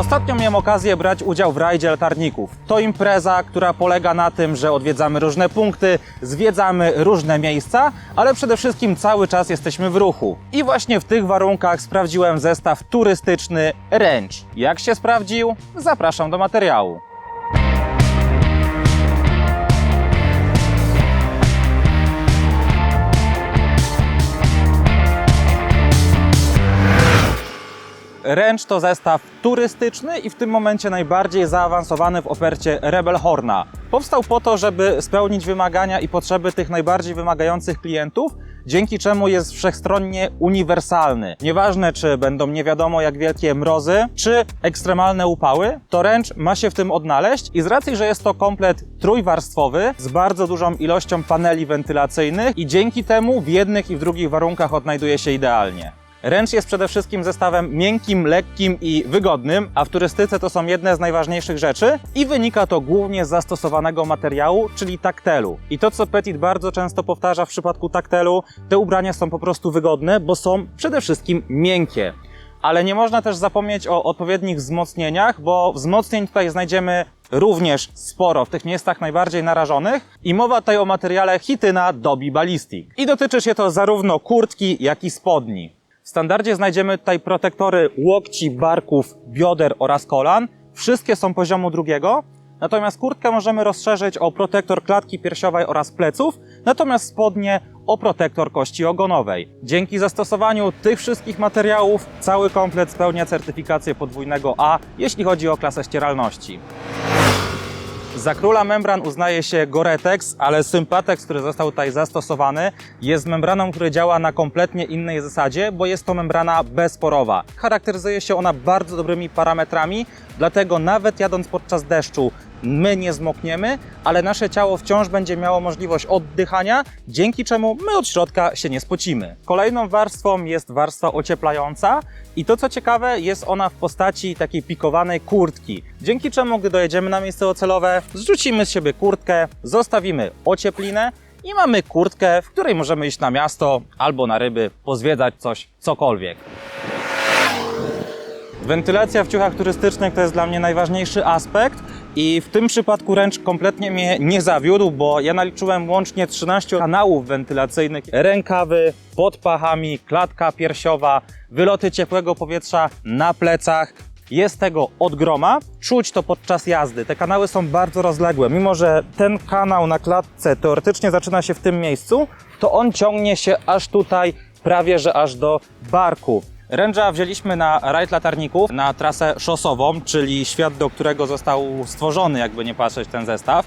Ostatnio miałem okazję brać udział w rajdzie latarników. To impreza, która polega na tym, że odwiedzamy różne punkty, zwiedzamy różne miejsca, ale przede wszystkim cały czas jesteśmy w ruchu. I właśnie w tych warunkach sprawdziłem zestaw turystyczny Range. Jak się sprawdził? Zapraszam do materiału. Range to zestaw turystyczny i w tym momencie najbardziej zaawansowany w ofercie Rebel Horna. Powstał po to, żeby spełnić wymagania i potrzeby tych najbardziej wymagających klientów, dzięki czemu jest wszechstronnie uniwersalny. Nieważne, czy będą nie wiadomo jak wielkie mrozy, czy ekstremalne upały, to Range ma się w tym odnaleźć i z racji, że jest to komplet trójwarstwowy z bardzo dużą ilością paneli wentylacyjnych i dzięki temu w jednych i w drugich warunkach odnajduje się idealnie. Ręcz jest przede wszystkim zestawem miękkim, lekkim i wygodnym, a w turystyce to są jedne z najważniejszych rzeczy i wynika to głównie z zastosowanego materiału, czyli taktelu. I to, co Petit bardzo często powtarza w przypadku taktelu, te ubrania są po prostu wygodne, bo są przede wszystkim miękkie. Ale nie można też zapomnieć o odpowiednich wzmocnieniach, bo wzmocnień tutaj znajdziemy również sporo w tych miejscach najbardziej narażonych i mowa tutaj o materiale Hityna Dobi Ballistic. I dotyczy się to zarówno kurtki, jak i spodni. Standardzie znajdziemy tutaj protektory łokci, barków, bioder oraz kolan. Wszystkie są poziomu drugiego. Natomiast kurtkę możemy rozszerzyć o protektor klatki piersiowej oraz pleców, natomiast spodnie o protektor kości ogonowej. Dzięki zastosowaniu tych wszystkich materiałów cały komplet spełnia certyfikację podwójnego A, jeśli chodzi o klasę ścieralności. Za króla membran uznaje się Goretex, ale Sympatex, który został tutaj zastosowany, jest membraną, która działa na kompletnie innej zasadzie, bo jest to membrana bezporowa. Charakteryzuje się ona bardzo dobrymi parametrami, dlatego nawet jadąc podczas deszczu my nie zmokniemy, ale nasze ciało wciąż będzie miało możliwość oddychania, dzięki czemu my od środka się nie spocimy. Kolejną warstwą jest warstwa ocieplająca i to co ciekawe, jest ona w postaci takiej pikowanej kurtki, dzięki czemu gdy dojedziemy na miejsce docelowe, zrzucimy z siebie kurtkę, zostawimy ocieplinę i mamy kurtkę, w której możemy iść na miasto albo na ryby, pozwiedzać coś, cokolwiek. Wentylacja w ciuchach turystycznych to jest dla mnie najważniejszy aspekt i w tym przypadku ręcz kompletnie mnie nie zawiódł, bo ja naliczyłem łącznie 13 kanałów wentylacyjnych, rękawy, pod pachami, klatka piersiowa, wyloty ciepłego powietrza na plecach. Jest tego od groma, czuć to podczas jazdy. Te kanały są bardzo rozległe. Mimo, że ten kanał na klatce teoretycznie zaczyna się w tym miejscu, to on ciągnie się aż tutaj, prawie że aż do barku. Ręża wzięliśmy na rajd latarników, na trasę szosową, czyli świat, do którego został stworzony, jakby nie patrzeć, ten zestaw.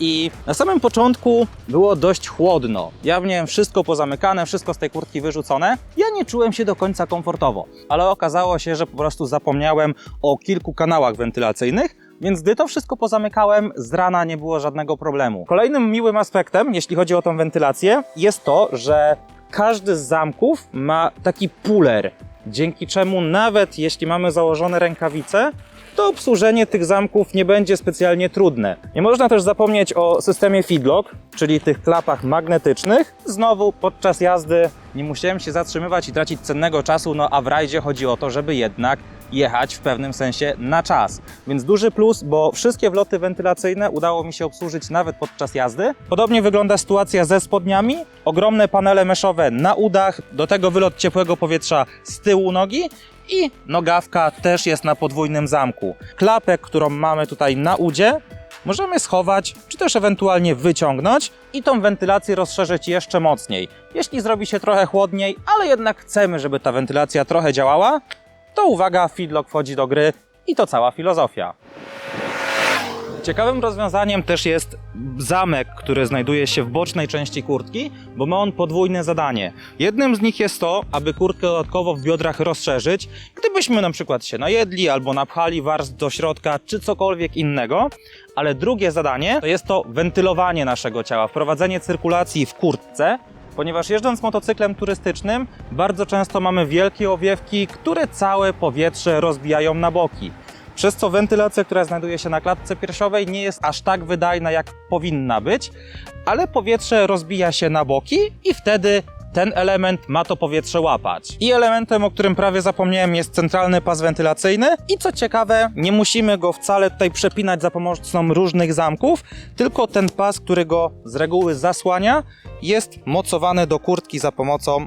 I na samym początku było dość chłodno. Ja miałem wszystko pozamykane, wszystko z tej kurtki wyrzucone. Ja nie czułem się do końca komfortowo, ale okazało się, że po prostu zapomniałem o kilku kanałach wentylacyjnych, więc gdy to wszystko pozamykałem, z rana nie było żadnego problemu. Kolejnym miłym aspektem, jeśli chodzi o tą wentylację, jest to, że każdy z zamków ma taki puller, dzięki czemu nawet jeśli mamy założone rękawice, to obsłużenie tych zamków nie będzie specjalnie trudne. Nie można też zapomnieć o systemie feedlock, czyli tych klapach magnetycznych. Znowu podczas jazdy nie musiałem się zatrzymywać i tracić cennego czasu, no a w rajdzie chodzi o to, żeby jednak jechać w pewnym sensie na czas. Więc duży plus, bo wszystkie wloty wentylacyjne udało mi się obsłużyć nawet podczas jazdy. Podobnie wygląda sytuacja ze spodniami. Ogromne panele meszowe na udach, do tego wylot ciepłego powietrza z tyłu nogi i nogawka też jest na podwójnym zamku. Klapę, którą mamy tutaj na udzie, możemy schować, czy też ewentualnie wyciągnąć i tą wentylację rozszerzyć jeszcze mocniej. Jeśli zrobi się trochę chłodniej, ale jednak chcemy, żeby ta wentylacja trochę działała, to uwaga, feedlock wchodzi do gry i to cała filozofia. Ciekawym rozwiązaniem też jest zamek, który znajduje się w bocznej części kurtki, bo ma on podwójne zadanie. Jednym z nich jest to, aby kurtkę dodatkowo w biodrach rozszerzyć, gdybyśmy na przykład się najedli albo napchali warstw do środka, czy cokolwiek innego. Ale drugie zadanie to jest to wentylowanie naszego ciała, wprowadzenie cyrkulacji w kurtce, ponieważ jeżdżąc motocyklem turystycznym bardzo często mamy wielkie owiewki, które całe powietrze rozbijają na boki. Przez co wentylacja, która znajduje się na klatce piersiowej, nie jest aż tak wydajna, jak powinna być, ale powietrze rozbija się na boki i wtedy ten element ma to powietrze łapać. I elementem, o którym prawie zapomniałem, jest centralny pas wentylacyjny. I co ciekawe, nie musimy go wcale tutaj przepinać za pomocą różnych zamków, tylko ten pas, który go z reguły zasłania, jest mocowany do kurtki za pomocą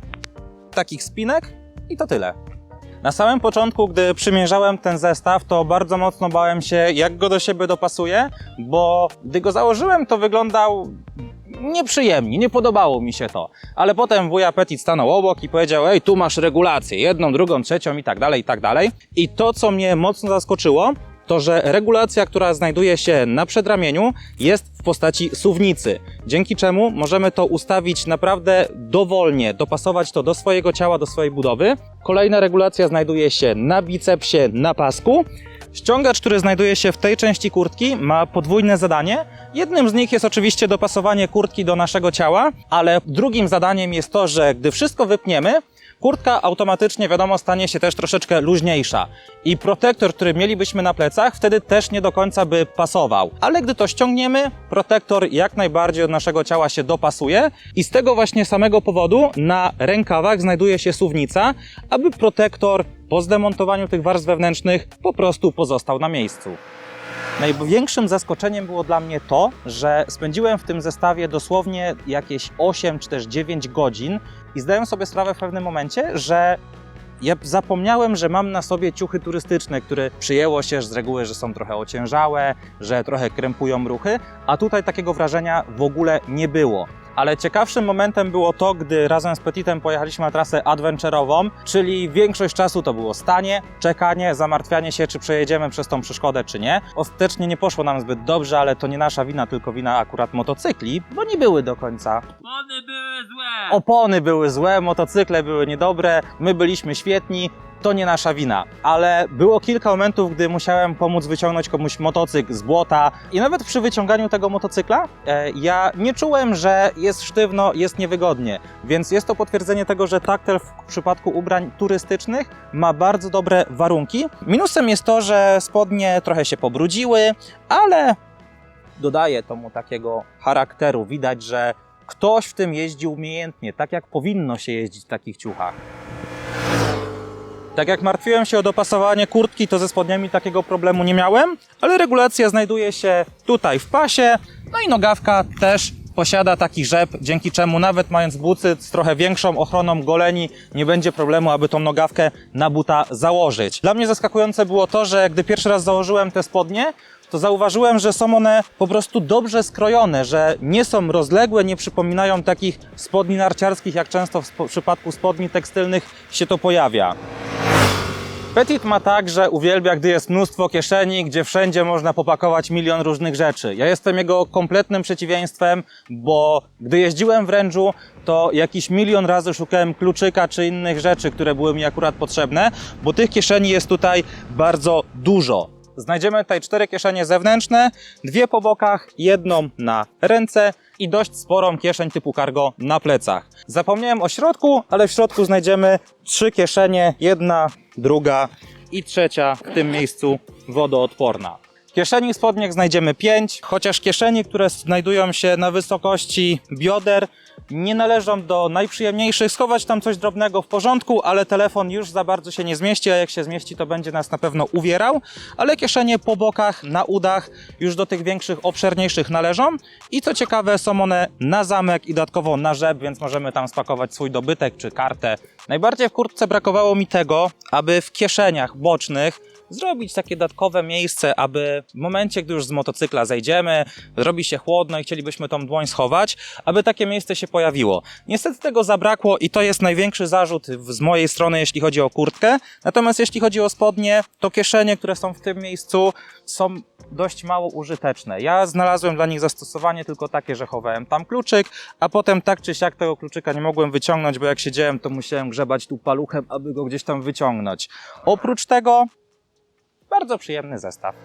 takich spinek i to tyle. Na samym początku, gdy przymierzałem ten zestaw, to bardzo mocno bałem się, jak go do siebie dopasuję, bo gdy go założyłem, to wyglądał nieprzyjemnie, nie podobało mi się to. Ale potem wuja Petit stanął obok i powiedział, ej, tu masz regulację, jedną, drugą, trzecią i tak dalej, i tak dalej. I to, co mnie mocno zaskoczyło, to że regulacja, która znajduje się na przedramieniu, jest w postaci suwnicy, dzięki czemu możemy to ustawić naprawdę dowolnie, dopasować to do swojego ciała, do swojej budowy. Kolejna regulacja znajduje się na bicepsie, na pasku. Ściągacz, który znajduje się w tej części kurtki, ma podwójne zadanie. Jednym z nich jest oczywiście dopasowanie kurtki do naszego ciała, ale drugim zadaniem jest to, że gdy wszystko wypniemy, kurtka automatycznie, wiadomo, stanie się też troszeczkę luźniejsza. I protektor, który mielibyśmy na plecach, wtedy też nie do końca by pasował. Ale gdy to ściągniemy, protektor jak najbardziej od naszego ciała się dopasuje i z tego właśnie samego powodu na rękawach znajduje się suwnica, aby protektor po zdemontowaniu tych warstw wewnętrznych po prostu pozostał na miejscu. Największym zaskoczeniem było dla mnie to, że spędziłem w tym zestawie dosłownie jakieś 8 czy też 9 godzin i zdałem sobie sprawę w pewnym momencie, że ja zapomniałem, że mam na sobie ciuchy turystyczne, które przyjęło się z reguły, że są trochę ociężałe, że trochę krępują ruchy, a tutaj takiego wrażenia w ogóle nie było. Ale ciekawszym momentem było to, gdy razem z Petitem pojechaliśmy na trasę adventure'ową, czyli większość czasu to było stanie, czekanie, zamartwianie się, czy przejedziemy przez tą przeszkodę, czy nie. Ostatecznie nie poszło nam zbyt dobrze, ale to nie nasza wina, tylko wina akurat motocykli, bo nie były do końca złe! opony były złe, motocykle były niedobre, my byliśmy świetni, to nie nasza wina. Ale było kilka momentów, gdy musiałem pomóc wyciągnąć komuś motocykl z błota i nawet przy wyciąganiu tego motocykla e, ja nie czułem, że jest sztywno, jest niewygodnie. Więc jest to potwierdzenie tego, że taktel w przypadku ubrań turystycznych ma bardzo dobre warunki. Minusem jest to, że spodnie trochę się pobrudziły, ale dodaje to mu takiego charakteru. Widać, że ktoś w tym jeździ umiejętnie, tak jak powinno się jeździć w takich ciuchach. Tak jak martwiłem się o dopasowanie kurtki, to ze spodniami takiego problemu nie miałem, ale regulacja znajduje się tutaj w pasie, no i nogawka też posiada taki rzep, dzięki czemu nawet mając buty z trochę większą ochroną goleni, nie będzie problemu, aby tą nogawkę na buta założyć. Dla mnie zaskakujące było to, że gdy pierwszy raz założyłem te spodnie, to zauważyłem, że są one po prostu dobrze skrojone, że nie są rozległe, nie przypominają takich spodni narciarskich, jak często w przypadku spodni tekstylnych się to pojawia. Petit ma tak, że uwielbia, gdy jest mnóstwo kieszeni, gdzie wszędzie można popakować milion różnych rzeczy. Ja jestem jego kompletnym przeciwieństwem, bo gdy jeździłem w Range'u, to jakiś milion razy szukałem kluczyka czy innych rzeczy, które były mi akurat potrzebne, bo tych kieszeni jest tutaj bardzo dużo. Znajdziemy tutaj cztery kieszenie zewnętrzne, dwie po bokach, jedną na ręce i dość sporą kieszeń typu cargo na plecach. Zapomniałem o środku, ale w środku znajdziemy trzy kieszenie, jedna, druga i trzecia w tym miejscu wodoodporna. Kieszeni spodniek znajdziemy 5, chociaż kieszenie, które znajdują się na wysokości bioder, nie należą do najprzyjemniejszych. Schować tam coś drobnego w porządku, ale telefon już za bardzo się nie zmieści, a jak się zmieści, to będzie nas na pewno uwierał. Ale kieszenie po bokach, na udach już do tych większych, obszerniejszych należą. I co ciekawe, są one na zamek i dodatkowo na rzep, więc możemy tam spakować swój dobytek czy kartę. Najbardziej w kurtce brakowało mi tego, aby w kieszeniach bocznych zrobić takie dodatkowe miejsce, aby w momencie, gdy już z motocykla zejdziemy, robi się chłodno i chcielibyśmy tą dłoń schować, aby takie miejsce się pojawiło. Niestety tego zabrakło i to jest największy zarzut z mojej strony, jeśli chodzi o kurtkę. Natomiast jeśli chodzi o spodnie, to kieszenie, które są w tym miejscu, są dość mało użyteczne. Ja znalazłem dla nich zastosowanie tylko takie, że chowałem tam kluczyk, a potem tak czy siak tego kluczyka nie mogłem wyciągnąć, bo jak siedziałem, to musiałem grzebać tu paluchem, aby go gdzieś tam wyciągnąć. Oprócz tego bardzo przyjemny zestaw.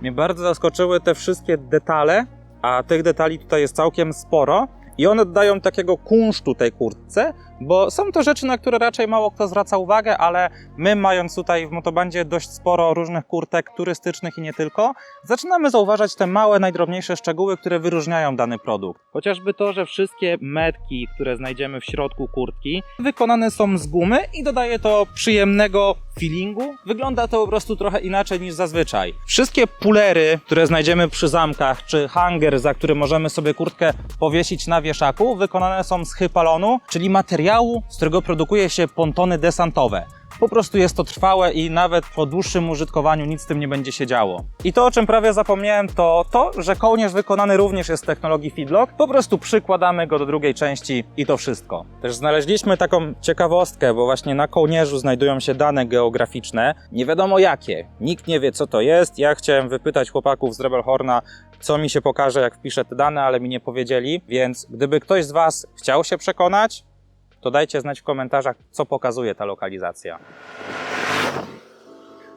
Mnie bardzo zaskoczyły te wszystkie detale, a tych detali tutaj jest całkiem sporo. i one dodają takiego kunsztu tej kurtce, bo są to rzeczy, na które raczej mało kto zwraca uwagę, ale my mając tutaj w motobandzie dość sporo różnych kurtek turystycznych i nie tylko, zaczynamy zauważać te małe, najdrobniejsze szczegóły, które wyróżniają dany produkt. Chociażby to, że wszystkie metki, które znajdziemy w środku kurtki, wykonane są z gumy i dodaje to przyjemnego feelingu. Wygląda to po prostu trochę inaczej niż zazwyczaj. Wszystkie pulery, które znajdziemy przy zamkach, czy hanger, za który możemy sobie kurtkę powiesić na wieszaku, wykonane są z hypalonu, czyli materiału, z którego produkuje się pontony desantowe. Po prostu jest to trwałe i nawet po dłuższym użytkowaniu nic z tym nie będzie się działo. I to, o czym prawie zapomniałem, to to, że kołnierz wykonany również jest z technologii Feedlock. Po prostu przykładamy go do drugiej części i to wszystko. Też znaleźliśmy taką ciekawostkę, bo właśnie na kołnierzu znajdują się dane geograficzne. Nie wiadomo jakie. Nikt nie wie, co to jest. Ja chciałem wypytać chłopaków z Rebel Horna, co mi się pokaże, jak wpiszę te dane, ale mi nie powiedzieli. Więc gdyby ktoś z Was chciał się przekonać, to dajcie znać w komentarzach, co pokazuje ta lokalizacja.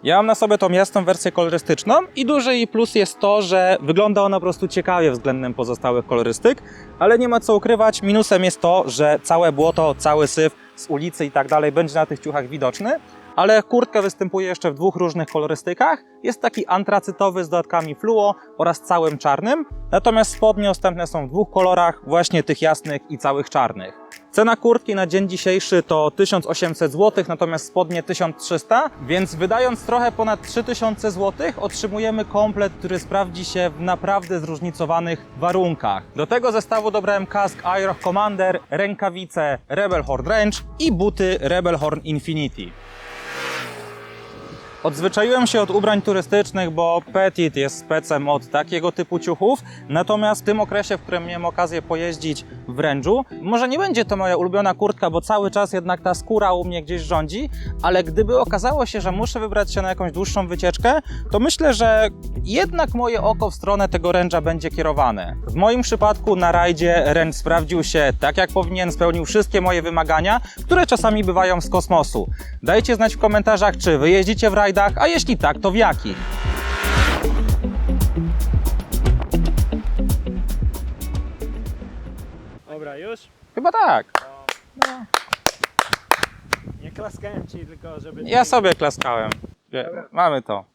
Ja mam na sobie tą jasną wersję kolorystyczną i duży jej plus jest to, że wygląda ona po prostu ciekawie względem pozostałych kolorystyk, ale nie ma co ukrywać, minusem jest to, że całe błoto, cały syf z ulicy i tak dalej będzie na tych ciuchach widoczny, ale kurtka występuje jeszcze w dwóch różnych kolorystykach. Jest taki antracytowy z dodatkami fluo oraz całym czarnym, natomiast spodnie dostępne są w dwóch kolorach, właśnie tych jasnych i całych czarnych. Cena kurtki na dzień dzisiejszy to 1800 zł, natomiast spodnie 1300, więc wydając trochę ponad 3000 zł, otrzymujemy komplet, który sprawdzi się w naprawdę zróżnicowanych warunkach. Do tego zestawu dobrałem kask Aeroch Commander, rękawice Rebel Horn Range i buty Rebel Horn Infinity. Odzwyczaiłem się od ubrań turystycznych, bo Petit jest specem od takiego typu ciuchów, natomiast w tym okresie, w którym miałem okazję pojeździć w Rężu, może nie będzie to moja ulubiona kurtka, bo cały czas jednak ta skóra u mnie gdzieś rządzi, ale gdyby okazało się, że muszę wybrać się na jakąś dłuższą wycieczkę, to myślę, że jednak moje oko w stronę tego Ręża będzie kierowane. W moim przypadku na rajdzie Ręcz sprawdził się tak jak powinien, spełnił wszystkie moje wymagania, które czasami bywają z kosmosu. Dajcie znać w komentarzach, czy wy jeździcie w rajdach, a jeśli tak, to w jakich. Dobra, już? Chyba tak. Nie klaskałem ci, tylko żeby... Ja sobie klaskałem. Mamy to.